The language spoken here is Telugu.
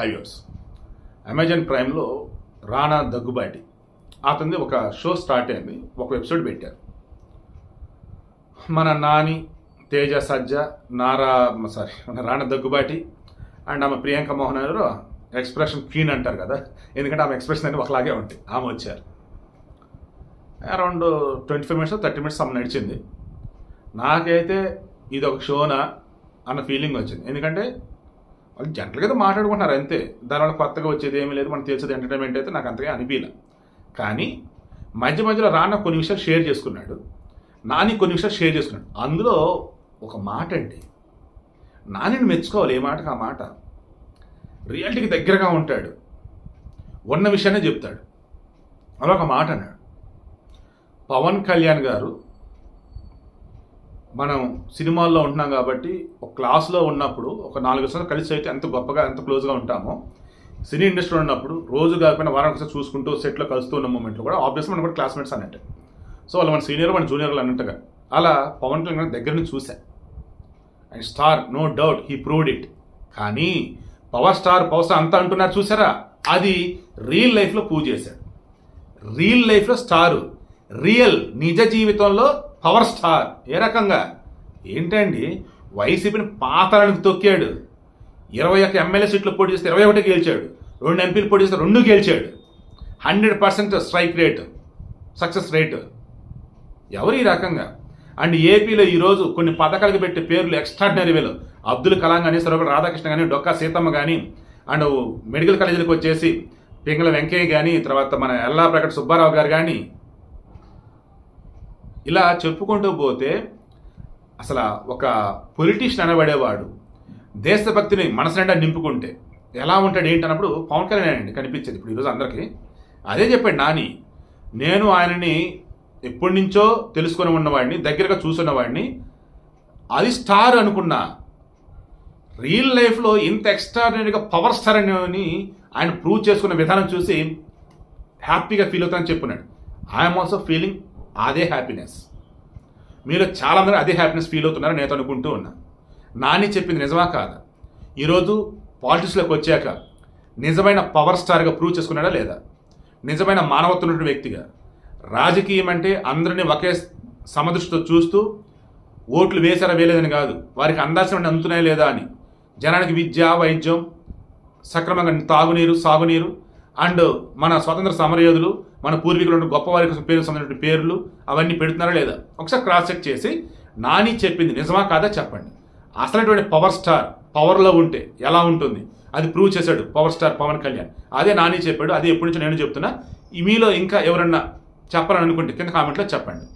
హైవేస్. అమెజాన్ ప్రైమ్లో రాణా దగ్గుబాటి. అతనిది ఒక షో స్టార్ట్ అయింది ఒక ఎపిసోడ్ పెట్టారు. మన నాని తేజ సజ్జ నారా సారీ మన రాణా దగ్గుబాటి అండ్ ఆమె ప్రియాంక మోహన్ గారు ఎక్స్ప్రెషన్ క్వీన్ అంటారు కదా ఎందుకంటే ఆమె ఎక్స్ప్రెషన్ అనేది ఒకలాగే ఉంటాయి ఆమె వచ్చారు. Around twenty five minutes thirty minutes ఆమె నడిచింది. నాకైతే ఇది ఒక షోనా అన్న ఫీలింగ్ వచ్చింది. ఎందుకంటే వాళ్ళు జనరల్గా అయితే మాట్లాడుకుంటున్నారు అంతే. దానివల్ల కొత్తగా వచ్చేది ఏమీ లేదు మనం తెలిసేది ఎంటర్టైన్మెంట్ అయితే నాకు అంతగా అనిపించలే కానీ మధ్య మధ్యలో రాన్న కొన్ని విషయాలు షేర్ చేసుకున్నాడు. నాని కొన్ని విషయాలు షేర్ చేసుకున్నాడు. అందులో ఒక మాట అండి. నానిని మెచ్చుకోవాలి ఏ మాటకు ఆ మాట? రియాలిటీకి దగ్గరగా ఉంటాడు. ఉన్న విషయాన్ని చెప్తాడు. అలా ఒక మాట అన్నాడు. పవన్ కళ్యాణ్ గారు మనం సినిమాల్లో ఉంటున్నాం కాబట్టి ఒక క్లాస్లో ఉన్నప్పుడు ఒక నాలుగు సంవత్సరాలు కలిసి అయితే ఎంత గొప్పగా ఎంత క్లోజ్గా ఉంటామో సినీ ఇండస్ట్రీలో ఉన్నప్పుడు రోజు కాకపోయినా వారానికి ఒకసారి చూసుకుంటూ సెట్లో కలుస్తూ ఉన్న మూమెంట్లో కూడా ఆబ్వియస్గా మనం కూడా క్లాస్మేట్స్ అన్నట్టు. సో వాళ్ళు మన సీనియర్ మన జూనియర్లు అన్నట్టుగా. అలా పవన్ కళ్యాణ్ దగ్గర నుంచి చూసా. And star no doubt he proved it. కానీ పవర్ స్టార్ పవర్ స్టార్ అంతా అంటున్నారు చూసారా? అది రియల్ లైఫ్లో పూజ చేశాడు. రియల్ లైఫ్లో స్టారు. రియల్ నిజ జీవితంలో పవర్ స్టార్. ఏ రకంగా? ఏంటండి? వైసీపీని పాతాళానికి తొక్కాడు. ఇరవై ఒక్క ఎమ్మెల్యే సీట్లు పోటీ చేస్తే ఇరవై ఒకటి గెలిచాడు. రెండు ఎంపీలు పోటీ చేస్తే రెండు గెలిచాడు. Hundred percent strike rate. Success rate. ఎవరు ఈ రకంగా? అండ్ ఏపీలో ఈరోజు కొన్ని పథకాలకు పెట్టే పేర్లు ఎక్స్ట్రాడినరీ వేలు అబ్దుల్ కలాం కానీ సర్వపల్లి రాధాకృష్ణ కానీ డొక్కా సీతమ్మ కానీ అండ్ మెడికల్ కాలేజీలకు వచ్చేసి పింగళ వెంకయ్య కానీ తర్వాత మన ఎల్లా ప్రకట సుబ్బారావు గారు కానీ ఇలా చెప్పుకుంటూ పోతే అసలు ఒక పొలిటీషియన్ అనబడేవాడు దేశభక్తిని మనసు నిండా నింపుకుంటే ఎలా ఉంటాడు ఏంటి అన్నప్పుడు పవన్ కళ్యాణ్ అండి కనిపించేది ఇప్పుడు ఈరోజు అందరికీ. అదే చెప్పాడు నాని నేను ఆయనని ఎప్పటి నుంచో తెలుసుకొని ఉన్నవాడిని దగ్గరగా చూసున్నవాడిని అది స్టార్ అనుకున్నా రియల్ లైఫ్లో ఇంత ఎక్స్ట్రాడినరీగా పవర్ స్టార్ అని ఆయన ప్రూవ్ చేసుకున్న విధానం చూసి హ్యాపీగా ఫీల్ అవుతానని చెప్పున్నాడు ఐఎమ్ ఆల్సో ఫీలింగ్ అదే హ్యాపీనెస్. మీరు చాలామంది అదే హ్యాపీనెస్ ఫీల్ అవుతున్నారు నేను అనుకుంటూ ఉన్నా. నాని చెప్పింది నిజమా కాదా? ఈరోజు పాలిటిక్స్లోకి వచ్చాక నిజమైన పవర్ స్టార్గా ప్రూవ్ చేసుకున్నాడా లేదా? నిజమైన మానవత్వం ఉన్నటువంటి వ్యక్తిగా. రాజకీయం అంటే అందరినీ ఒకే సమదృష్టితో చూస్తూ ఓట్లు వేసారా వేయలేదని కాదు. వారికి అందాల్సిన అందుతున్నాయా లేదా అని. జనానికి విద్య వైద్యం సక్రమంగా తాగునీరు సాగునీరు అండ్ మన స్వతంత్ర సమరయోధులు మన పూర్వీకులు ఉన్న గొప్ప వారికి పేరు సంబంధించిన పేర్లు అవన్నీ పెడుతున్నారా లేదా? ఒకసారి క్రాస్ చెక్ చేసి నాని చెప్పింది నిజమా కాదా చెప్పండి. అసలటువంటి పవర్ స్టార్ పవర్లో ఉంటే ఎలా ఉంటుంది? అది ప్రూవ్ చేశాడు పవర్ స్టార్ పవన్ కళ్యాణ్. అదే నాని చెప్పాడు అదే ఎప్పటి నుంచో నేను చెప్తున్నా. మీలో ఇంకా ఎవరన్నా చెప్పాలని అనుకుంటే కింద కామెంట్లో చెప్పండి.